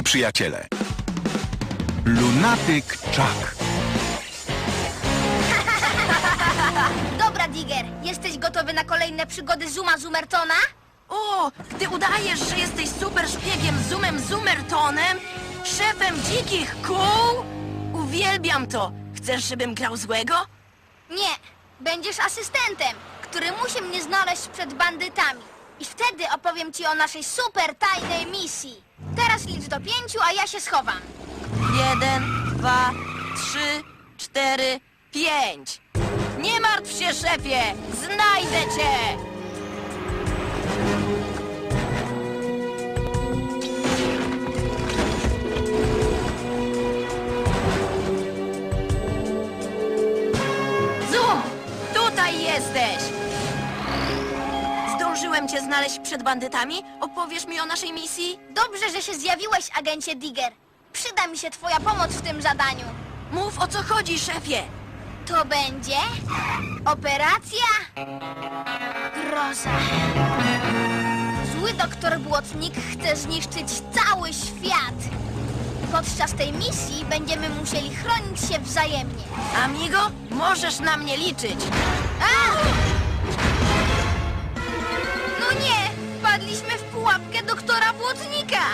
i przyjaciele. Lunatyk Chuck. Dobra, Digger, jesteś gotowy na kolejne przygody Zuma Zumertona? O, ty udajesz, że jesteś super szpiegiem Zoomem Zoomertonem? Szefem dzikich kół? Uwielbiam to. Chcesz, żebym grał złego? Nie, będziesz asystentem, który musi mnie znaleźć przed bandytami. I wtedy opowiem ci o naszej super tajnej misji. Teraz licz do pięciu, a ja się schowam. Jeden, dwa, trzy, cztery, pięć. Nie martw się, szefie! Znajdę cię! Cię znaleźć przed bandytami? Opowiesz mi o naszej misji? Dobrze, że się zjawiłeś, agencie Digger. Przyda mi się twoja pomoc w tym zadaniu. Mów o co chodzi, szefie! To będzie operacja Groza. Zły doktor Błotnik chce zniszczyć cały świat. Podczas tej misji będziemy musieli chronić się wzajemnie. Amigo, możesz na mnie liczyć. A! Pułapkę doktora Błotnika!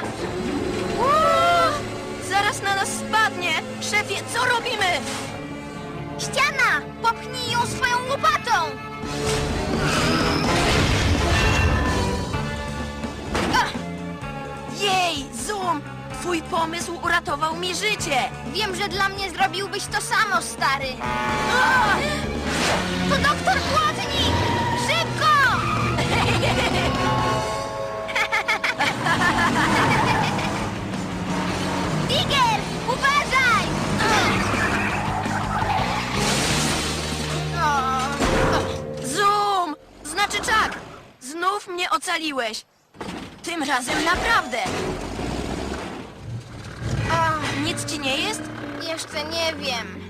Uuu, zaraz na nas spadnie. Szefie, co robimy? Ściana! Popchnij ją swoją łopatą! Ach, Jej, Zoom, twój pomysł uratował mi życie. wiem, że dla mnie zrobiłbyś to samo, stary. To doktor Błotnik! Ocaliłeś. Tym razem naprawdę. Ach, Nic ci nie jest? jeszcze nie wiem.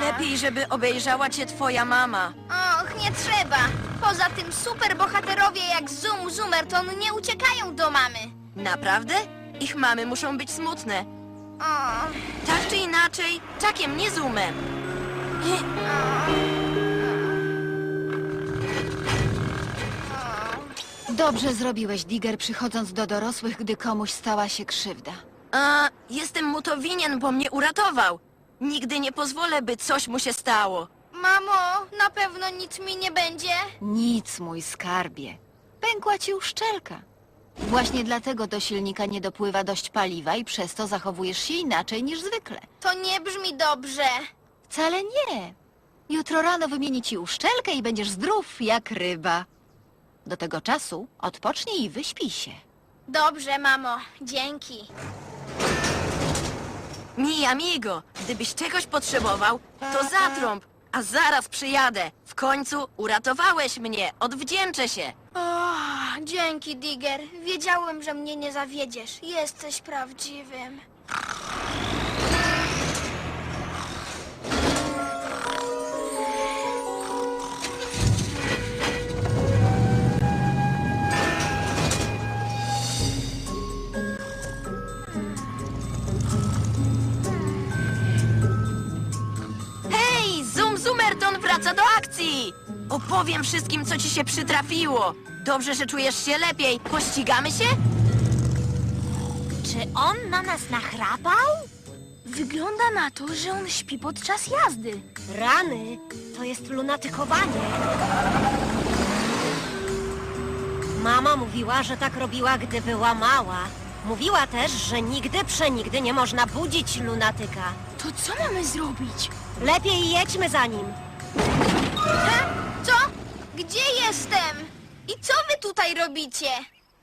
Lepiej, żeby obejrzała cię twoja mama. Och, nie trzeba. Poza tym superbohaterowie jak Zoom Zoomerton nie uciekają do mamy. Naprawdę? Ich mamy muszą być smutne. O, Tak czy inaczej, czakiem, nie zoomem. Dobrze zrobiłeś, Digger, przychodząc do dorosłych, gdy komuś stała się krzywda. A, jestem mu to winien, bo mnie uratował. Nigdy nie pozwolę, by coś mu się stało. mamo, na pewno nic mi nie będzie. Nic, mój skarbie. Pękła ci uszczelka. Właśnie dlatego do silnika nie dopływa dość paliwa i przez to zachowujesz się inaczej niż zwykle. To nie brzmi dobrze. Wcale nie. Jutro rano wymieni ci uszczelkę i będziesz zdrów jak ryba. Do tego czasu odpocznij i wyśpij się. Dobrze, mamo, dzięki. Mi, amigo, gdybyś czegoś potrzebował, to zatrąb, a zaraz przyjadę. W końcu uratowałeś mnie, odwdzięczę się. O, dzięki, Digger. Wiedziałem, że mnie nie zawiedziesz. Jesteś prawdziwym. Wraca do akcji! Opowiem wszystkim, co ci się przytrafiło. Dobrze, że czujesz się lepiej. Pościgamy się? Czy on na nas nachrapał? Wygląda na to, że on śpi podczas jazdy. Rany, to jest lunatykowanie. Mama mówiła, że tak robiła, gdy była mała. Mówiła też, że nigdy przenigdy nie można budzić lunatyka. To co mamy zrobić? Lepiej jedźmy za nim. Co? Gdzie jestem? I co wy tutaj robicie?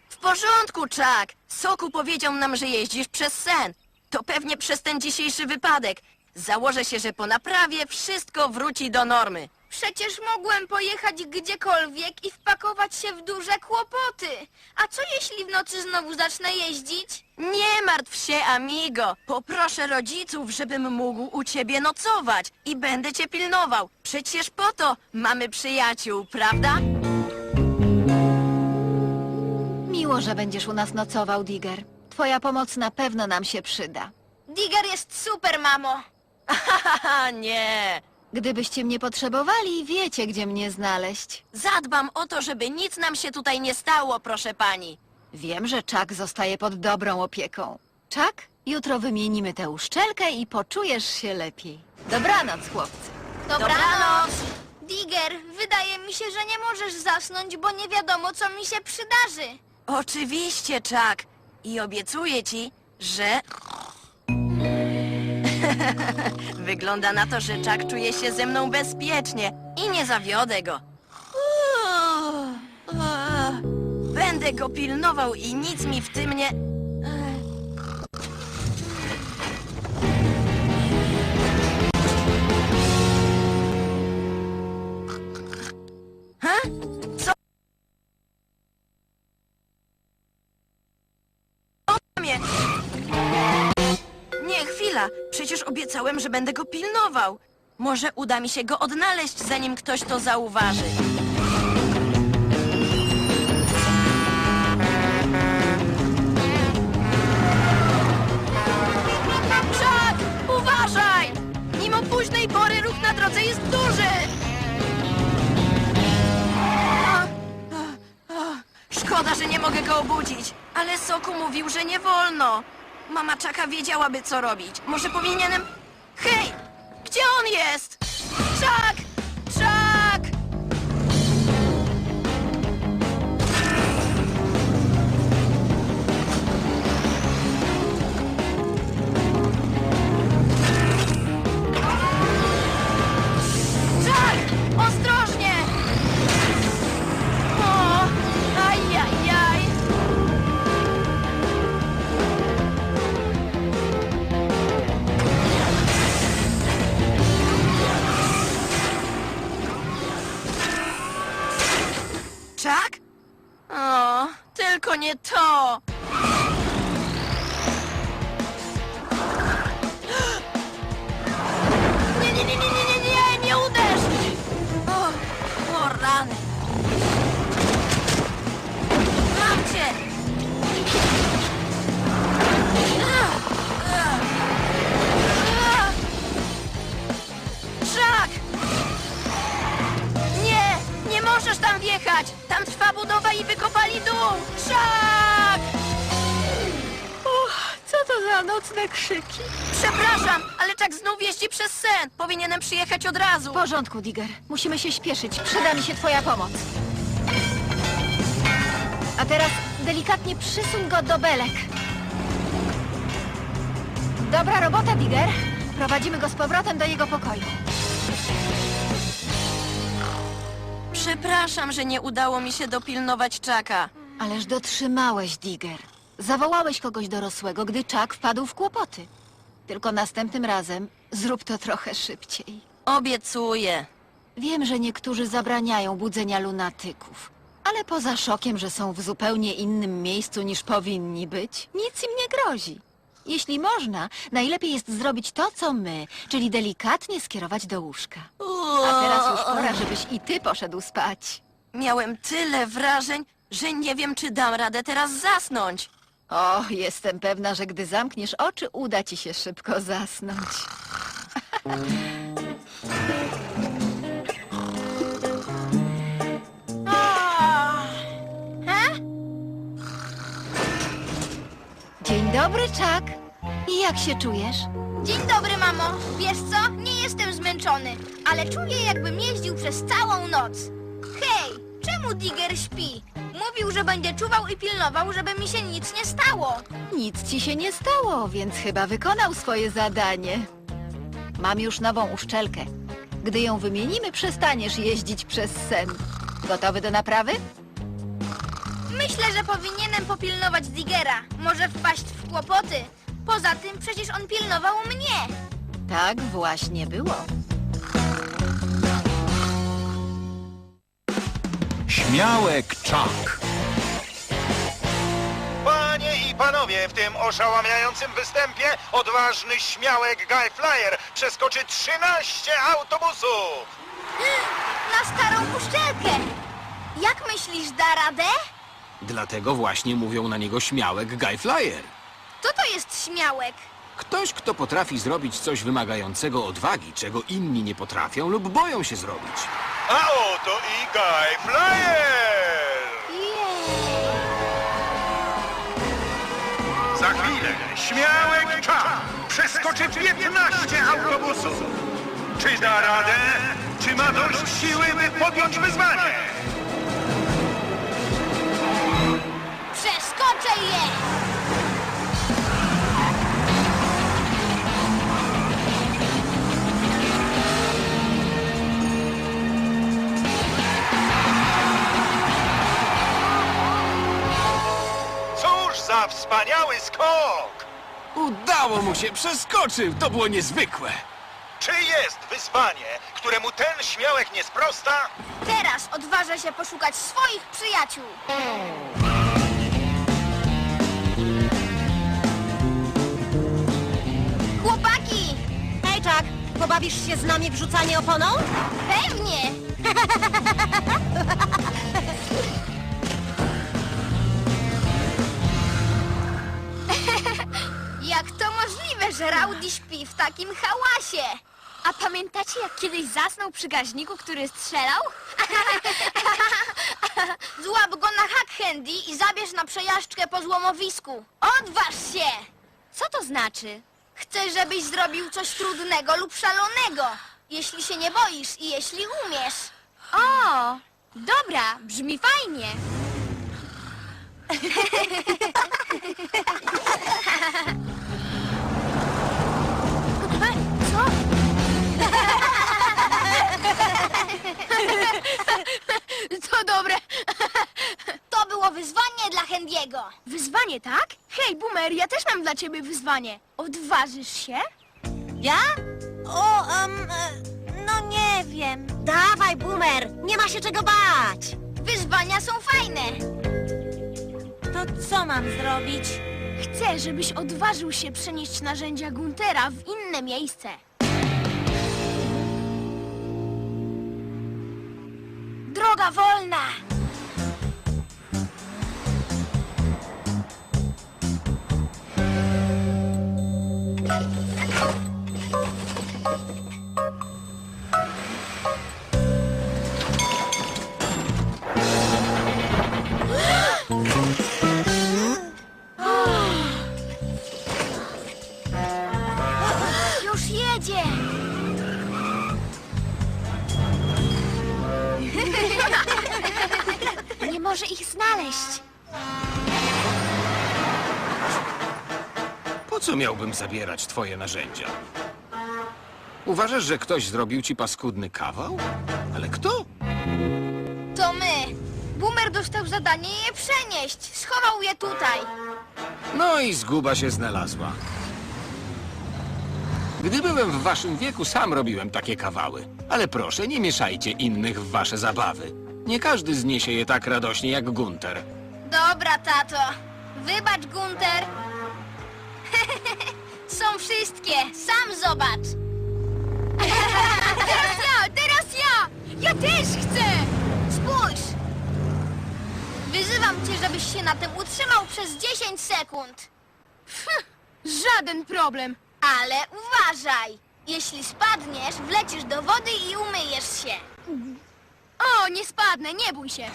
W porządku, Chuck. Soku powiedział nam, że jeździsz przez sen. To pewnie przez ten dzisiejszy wypadek. Założę się, że po naprawie wszystko wróci do normy. Przecież mogłem pojechać gdziekolwiek i wpakować się w duże kłopoty. A co jeśli w nocy znowu zacznę jeździć? Nie martw się, amigo. Poproszę rodziców, żebym mógł u ciebie nocować i będę cię pilnował. Przecież po to mamy przyjaciół, prawda? Miło, że będziesz u nas nocował, Digger. twoja pomoc na pewno nam się przyda. Digger jest super, mamo. Nie. Gdybyście mnie potrzebowali, wiecie, gdzie mnie znaleźć. Zadbam o to, żeby nic nam się tutaj nie stało, proszę pani. Wiem, że Czak zostaje pod dobrą opieką. Czak, jutro wymienimy tę uszczelkę i poczujesz się lepiej. Dobranoc, chłopcy. Dobranoc. Digger, wydaje mi się, że nie możesz zasnąć, bo nie wiadomo, co mi się przydarzy. Oczywiście, Chuck. I obiecuję ci, że... Wygląda na to, że Chuck czuje się ze mną bezpiecznie i nie zawiodę go. Będę go pilnował i nic mi w tym nie... obiecałem, że będę go pilnował. Może uda mi się go odnaleźć, zanim ktoś to zauważy. Chuck, uważaj! Mimo późnej pory ruch na drodze jest duży! Szkoda, że nie mogę go obudzić, ale Soku mówił, że nie wolno. Mama Czaka wiedziałaby, co robić. Może powinienem... Hej! Gdzie on jest? Czak! Czak? O, tylko nie to! Nie, nie, nie, nie, nie, nie, nie, nie uderz! O, o rany! Mam cię! Możesz tam wjechać! Tam trwa budowa i wykopali dół! Szak! Co to za nocne krzyki? Przepraszam, ale Czak znów jeździ przez sen. Powinienem przyjechać od razu. W porządku, Digger. Musimy się śpieszyć. Przyda mi się twoja pomoc. A teraz delikatnie przysuń go do belek. Dobra robota, Digger. Prowadzimy go z powrotem do jego pokoju. Przepraszam, że nie udało mi się dopilnować Czaka. Ależ dotrzymałeś, Digger. Zawołałeś kogoś dorosłego, gdy Chuck wpadł w kłopoty. Tylko następnym razem zrób to trochę szybciej. Obiecuję. Wiem, że niektórzy zabraniają budzenia lunatyków, ale poza szokiem, że są w zupełnie innym miejscu niż powinni być, nic im nie grozi. Jeśli można, najlepiej jest zrobić to, co my, czyli delikatnie skierować do łóżka. A teraz już pora, żebyś i ty poszedł spać. Miałem tyle wrażeń, że nie wiem, czy dam radę teraz zasnąć. O, jestem pewna, że gdy zamkniesz oczy, uda ci się szybko zasnąć. Dzień dobry. I jak się czujesz? Dzień dobry, mamo. Wiesz co? Nie jestem zmęczony, ale czuję, jakbym jeździł przez całą noc. Hej, czemu Digger śpi? Mówił, że będzie czuwał i pilnował, żeby mi się nic nie stało. Nic ci się nie stało, więc chyba wykonał swoje zadanie. Mam już nową uszczelkę. Gdy ją wymienimy, przestaniesz jeździć przez sen. Gotowy do naprawy? Myślę, że powinienem popilnować Diggera. Może wpaść w kłopoty. Poza tym przecież on pilnował mnie. Tak właśnie było. Śmiałek Czak. Panie i panowie, w tym oszałamiającym występie odważny śmiałek Guy Flyer przeskoczy 13 autobusów. Na starą uszczelkę. Jak myślisz, da radę? Dlatego właśnie mówią na niego śmiałek Guy Flyer. Kto to jest śmiałek? Ktoś, kto potrafi zrobić coś wymagającego odwagi, czego inni nie potrafią lub boją się zrobić. A oto i Guy Flyer! Za chwilę śmiałek czas przeskoczy 15 autobusów. Czy da radę? Czy ma dość siły, by podjąć wyzwanie? Przeskoczę je! Cóż za wspaniały skok! Udało mu się, przeskoczył! To było niezwykłe! Czy jest wyzwanie, któremu ten śmiałek nie sprosta? Teraz odważę się poszukać swoich przyjaciół. Pobawisz się z nami w rzucanie oponą? Pewnie! Jak to możliwe, że Rowdy śpi w takim hałasie? A pamiętacie, jak kiedyś zasnął przy gaźniku, który strzelał? Złap go na hack handy i zabierz na przejażdżkę po złomowisku. Odważ się! Co to znaczy? Chcę, żebyś zrobił coś trudnego lub szalonego. Jeśli się nie boisz i jeśli umiesz. O, dobra, brzmi fajnie. Co? To dobre. Było wyzwanie dla Hendiego. Wyzwanie, tak? Hej, Boomer, ja też mam dla ciebie wyzwanie. Odważysz się? Ja? O, em, e, no nie wiem. Dawaj, Boomer, nie ma się czego bać. Wyzwania są fajne. To co mam zrobić? Chcę, żebyś odważył się przenieść narzędzia Guntera w inne miejsce. Droga wolna! Może ich znaleźć. Po co miałbym zabierać twoje narzędzia? Uważasz, że ktoś zrobił ci paskudny kawał? Ale kto? To my. Boomer dostał zadanie je przenieść. Schował je tutaj. No i zguba się znalazła. Gdy byłem w waszym wieku, sam robiłem takie kawały. Ale proszę, nie mieszajcie innych w wasze zabawy. Nie każdy zniesie je tak radośnie jak Gunter. Dobra, tato. Wybacz, Gunter. Są wszystkie. Sam zobacz. teraz ja, teraz ja. Ja też chcę. Spójrz. Wyzywam cię, żebyś się na tym utrzymał przez 10 sekund. Żaden problem. Ale uważaj. Jeśli spadniesz, wlecisz do wody i umyjesz się. O, nie spadnę, nie bój się.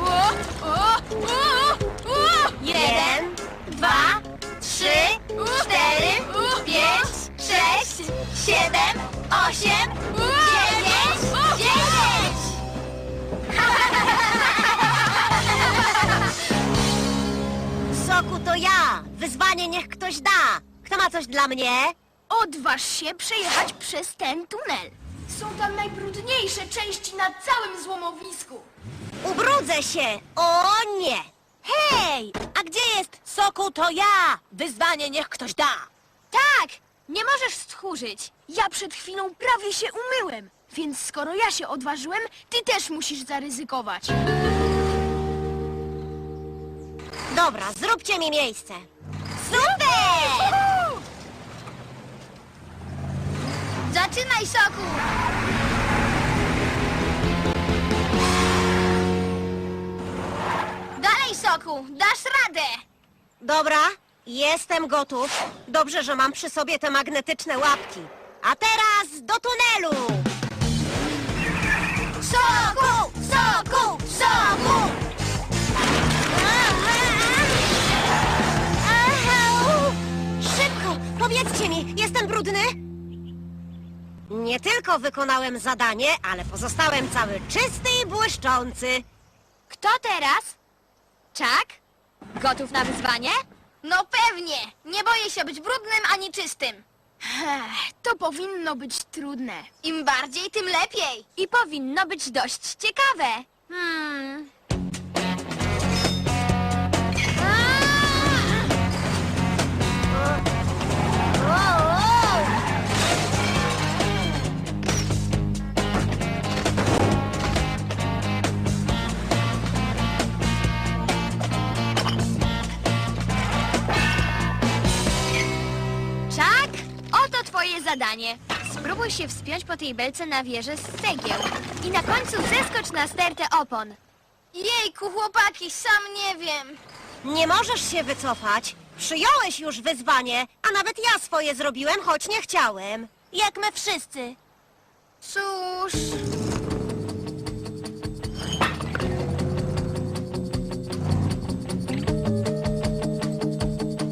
O, o, o, o! Jeden, dwa, trzy, cztery, pięć, sześć, siedem, osiem, dziewięć, dziesięć! Soku to ja. Wyzwanie niech ktoś da. Kto ma coś dla mnie? Odważ się przejechać przez ten tunel. Są tam najbrudniejsze części na całym złomowisku. Ubrudzę się! O nie! Hej! A gdzie jest soku to ja? Wyzwanie niech ktoś da! Tak, nie możesz stchórzyć. Ja przed chwilą prawie się umyłem, więc skoro ja się odważyłem, ty też musisz zaryzykować. Dobra, zróbcie mi miejsce. Super! Zaczynaj, soku! Dalej, Soku, dasz radę! Dobra, jestem gotów. Dobrze, że mam przy sobie te magnetyczne łapki. A teraz do tunelu! Soku! Soku! Soku! Szybko, powiedzcie mi, jestem brudny? Nie tylko wykonałem zadanie, ale pozostałem cały czysty i błyszczący. Kto teraz? Czak? Gotów na wyzwanie? No pewnie! Nie boję się być brudnym ani czystym. To powinno być trudne. Im bardziej, tym lepiej. I powinno być dość ciekawe. Hmm. Zadanie. Spróbuj się wspiąć po tej belce na wieżę z cegieł i na końcu zeskocz na stertę opon. Jejku, chłopaki, sam nie wiem. Nie możesz się wycofać. Przyjąłeś już wyzwanie, a nawet ja swoje zrobiłem, choć nie chciałem. Jak my wszyscy. Cóż...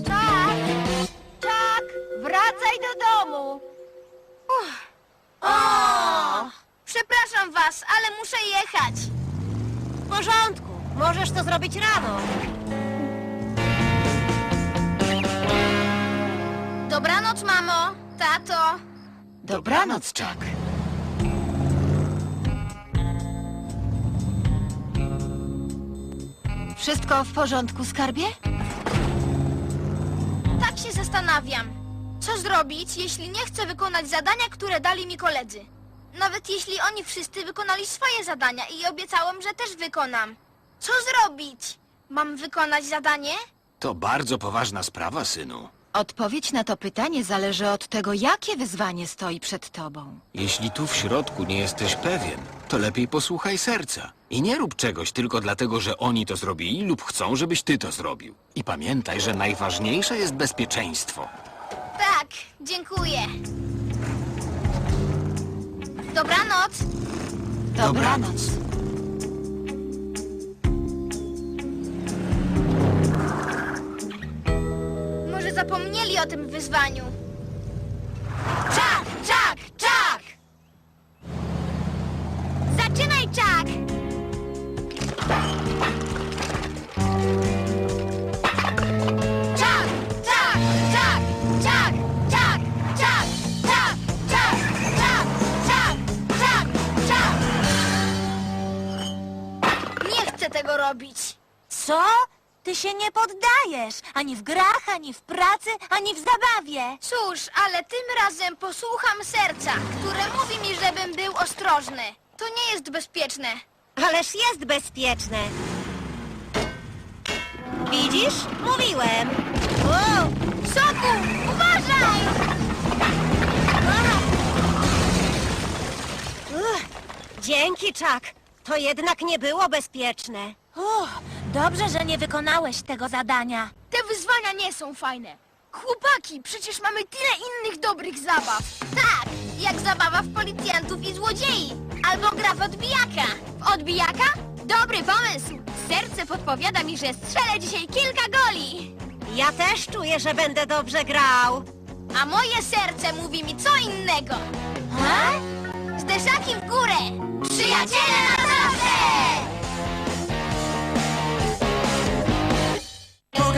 Czak! Czak! Wracaj do domu! O! Przepraszam was, ale muszę jechać. W porządku, możesz to zrobić rano. Dobranoc, mamo, tato. Dobranoc, Czak. Wszystko w porządku, skarbie? Tak się zastanawiam. Co zrobić, jeśli nie chcę wykonać zadania, które dali mi koledzy? Nawet jeśli oni wszyscy wykonali swoje zadania i obiecałem, że też wykonam. Co zrobić? Mam wykonać zadanie? To bardzo poważna sprawa, synu. Odpowiedź na to pytanie zależy od tego, jakie wyzwanie stoi przed tobą. Jeśli tu w środku nie jesteś pewien, to lepiej posłuchaj serca. I nie rób czegoś tylko dlatego, że oni to zrobili lub chcą, żebyś ty to zrobił. I pamiętaj, że najważniejsze jest bezpieczeństwo. Tak, dziękuję. Dobranoc. Dobranoc. Może zapomnieli o tym wyzwaniu. Się nie poddajesz. Ani w grach, ani w pracy, ani w zabawie. Cóż, ale tym razem posłucham serca, które mówi mi, żebym był ostrożny. To nie jest bezpieczne. Ależ jest bezpieczne. Widzisz? Mówiłem. Wow! Soku, uważaj! Uch, dzięki, Chuck. To jednak nie było bezpieczne. Uff, dobrze, że nie wykonałeś tego zadania. Te wyzwania nie są fajne. Chłopaki, przecież mamy tyle innych dobrych zabaw. Tak, jak zabawa w policjantów i złodziei. Albo gra w odbijaka. W odbijaka? Dobry pomysł. Serce podpowiada mi, że strzelę dzisiaj kilka goli. Ja też czuję, że będę dobrze grał. A moje serce mówi mi co innego. Ha? Zderzaki w górę! Przyjaciele na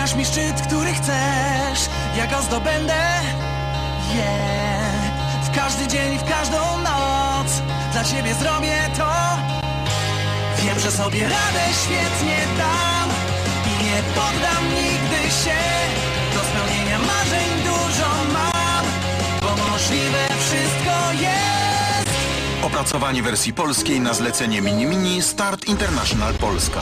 Pokaż mi szczyt, który chcesz, ja go zdobędę. Yeah. W każdy dzień, w każdą noc dla ciebie zrobię to. Wiem, że sobie radę świetnie dam i nie poddam nigdy się. Do spełnienia marzeń dużo mam, bo możliwe wszystko jest. Opracowanie wersji polskiej na zlecenie Mini Mini Start International Polska.